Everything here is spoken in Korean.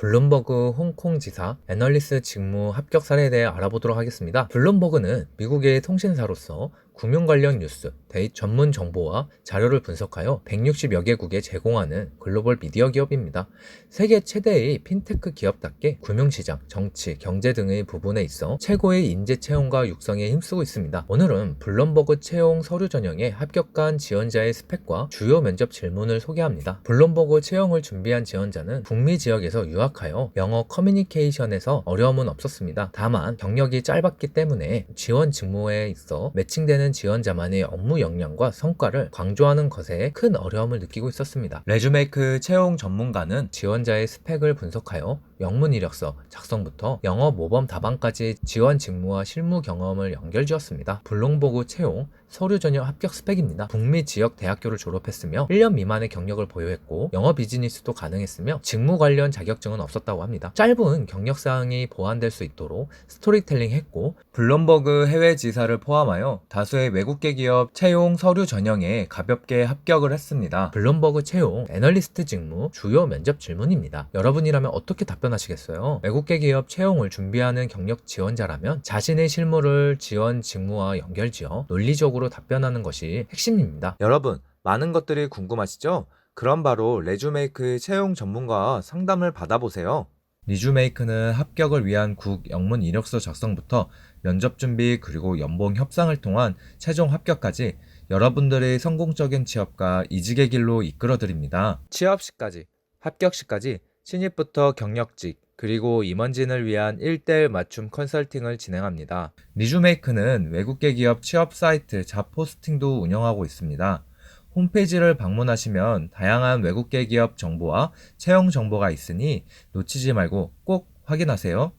블룸버그 홍콩 지사 애널리스 직무 합격 사례에 대해 알아보도록 하겠습니다. 블룸버그는 미국의 통신사로서 금융 관련 뉴스, 데이 전문 정보와 자료를 분석하여 160여 개국에 제공하는 글로벌 미디어 기업입니다. 세계 최대의 핀테크 기업답게 금융시장, 정치, 경제 등의 부분에 있어 최고의 인재 채용과 육성에 힘쓰고 있습니다. 오늘은 블룸버그 채용 서류 전형에 합격한 지원자의 스펙과 주요 면접 질문을 소개합니다. 블룸버그 채용을 준비한 지원자는 북미 지역에서 유학하여 영어 커뮤니케이션에서 어려움은 없었습니다. 다만 경력이 짧았기 때문에 지원 직무에 있어 매칭되는 지원자만의 업무 역량과 성과를 강조하는 것에 큰 어려움을 느끼고 있었습니다. 레주메이크 채용 전문가는 지원자의 스펙을 분석하여 영문 이력서 작성부터 영어 모범 답안까지 지원 직무와 실무 경험을 연결지었습니다. 블룸버그 채용 서류 전형 합격 스펙입니다. 북미 지역 대학교를 졸업했으며 1년 미만의 경력을 보유했고 영어 비즈니스도 가능했으며 직무 관련 자격증은 없었다고 합니다. 짧은 경력 사항이 보완될 수 있도록 스토리텔링 했고 블룸버그 해외 지사를 포함하여 다수의 외국계 기업 채용 서류 전형에 가볍게 합격을 했습니다. 블룸버그 채용 애널리스트 직무 주요 면접 질문입니다. 여러분이라면 어떻게 답변 하시겠어요? 외국계 기업 채용을 준비하는 경력 지원자라면 자신의 실무를 지원 직무와 연결지어 논리적으로 답변하는 것이 핵심입니다. 여러분, 많은 것들이 궁금하시죠? 그럼 바로 레주메이크 채용 전문가와 상담을 받아보세요. 리주메이크는 합격을 위한 국 영문 이력서 작성부터 면접 준비 그리고 연봉 협상을 통한 최종 합격까지 여러분들의 성공적인 취업과 이직의 길로 이끌어 드립니다. 취업 시까지, 합격 시까지 신입부터 경력직 그리고 임원진을 위한 1대1 맞춤 컨설팅을 진행합니다. 리주메이크는 외국계 기업 취업 사이트 잡포스팅도 운영하고 있습니다. 홈페이지를 방문하시면 다양한 외국계 기업 정보와 채용 정보가 있으니 놓치지 말고 꼭 확인하세요.